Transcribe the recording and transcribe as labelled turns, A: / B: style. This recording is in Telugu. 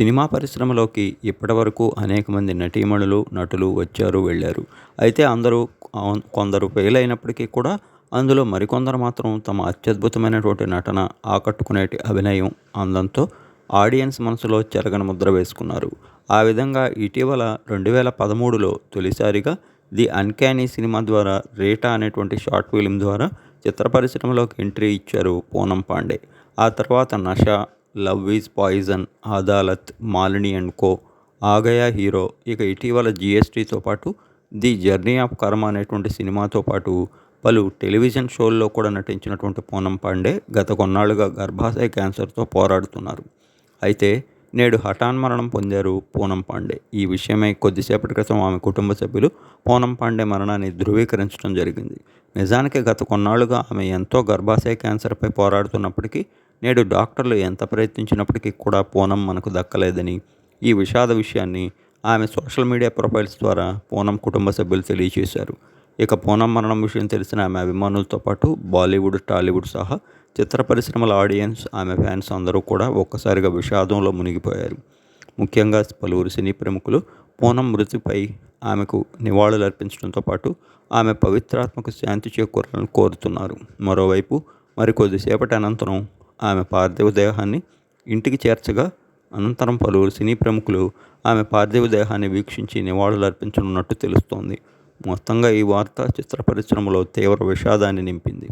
A: సినిమా పరిశ్రమలోకి ఇప్పటివరకు అనేక మంది నటీమణులు నటులు వచ్చారు వెళ్ళారు. అయితే అందరూ కొందరు ఫెయిల్ అయినప్పటికీ కూడా అందులో మరికొందరు మాత్రం తమ అత్యద్భుతమైనటువంటి నటన ఆకట్టుకునేటి అభినయం అందంతో ఆడియన్స్ మనసులో చెరగని ముద్ర వేసుకున్నారు. ఆ విధంగా ఇటీవల రెండు వేల పదమూడులో తొలిసారిగా ది అన్కానీ సినిమా ద్వారా రేటా అనేటువంటి షార్ట్ ఫిలిం ద్వారా చిత్ర పరిశ్రమలోకి ఎంట్రీ ఇచ్చారు పూనం పాండే. ఆ తర్వాత Nasha love is poison Adalat Malini and co Aagaya hero. ఇక ఇటీవల జిఎస్టీతో పాటు ది జర్నీ ఆఫ్ కర్మ అనేటువంటి సినిమాతో పాటు పలు టెలివిజన్ షోల్లో కూడా నటించినటువంటి పూనం పాండే గత కొన్నాళ్ళుగా గర్భాశయ క్యాన్సర్తో పోరాడుతున్నారు. అయితే నేడు హఠాన్మరణం పొందారు పూనం పాండే. ఈ విషయమై కొద్దిసేపటి క్రితం ఆమె కుటుంబ సభ్యులు పూనం పాండే మరణాన్ని ధృవీకరించడం జరిగింది. నిజానికి గత కొన్నాళ్ళుగా ఆమె ఎంతో గర్భాశయ క్యాన్సర్పై పోరాడుతున్నప్పటికీ నేడు డాక్టర్లు ఎంత ప్రయత్నించినప్పటికీ కూడా పూనం మనకు దక్కలేదని ఈ విషాద విషయాన్ని ఆమె సోషల్ మీడియా ప్రొఫైల్స్ ద్వారా పూనం కుటుంబ సభ్యులు తెలియజేశారు ఇక పూనం మరణం విషయం తెలిసిన ఆమె అభిమానులతో పాటు బాలీవుడ్ టాలీవుడ్ సహా చిత్ర పరిశ్రమల ఆడియన్స్ ఆమె ఫ్యాన్స్ అందరూ కూడా ఒక్కసారిగా విషాదంలో మునిగిపోయారు. ముఖ్యంగా పలువురు సినీ ప్రముఖులు పూనం మృతిపై ఆమెకు నివాళులు అర్పించడంతో పాటు ఆమె పవిత్రాత్మక శాంతి చేకూరాలని కోరుతున్నారు. మరోవైపు మరికొద్దిసేపటి అనంతరం ఆమె పార్థివ దేహాన్ని ఇంటికి చేర్చగా అనంతరం పలువురు సినీ ప్రముఖులు ఆమె పార్థివ దేహాన్ని వీక్షించి నివాళులు అర్పించనున్నట్టు తెలుస్తోంది. మొత్తంగా ఈ వార్త చిత్ర పరిశ్రమలో తీవ్ర విషాదాన్ని నింపింది.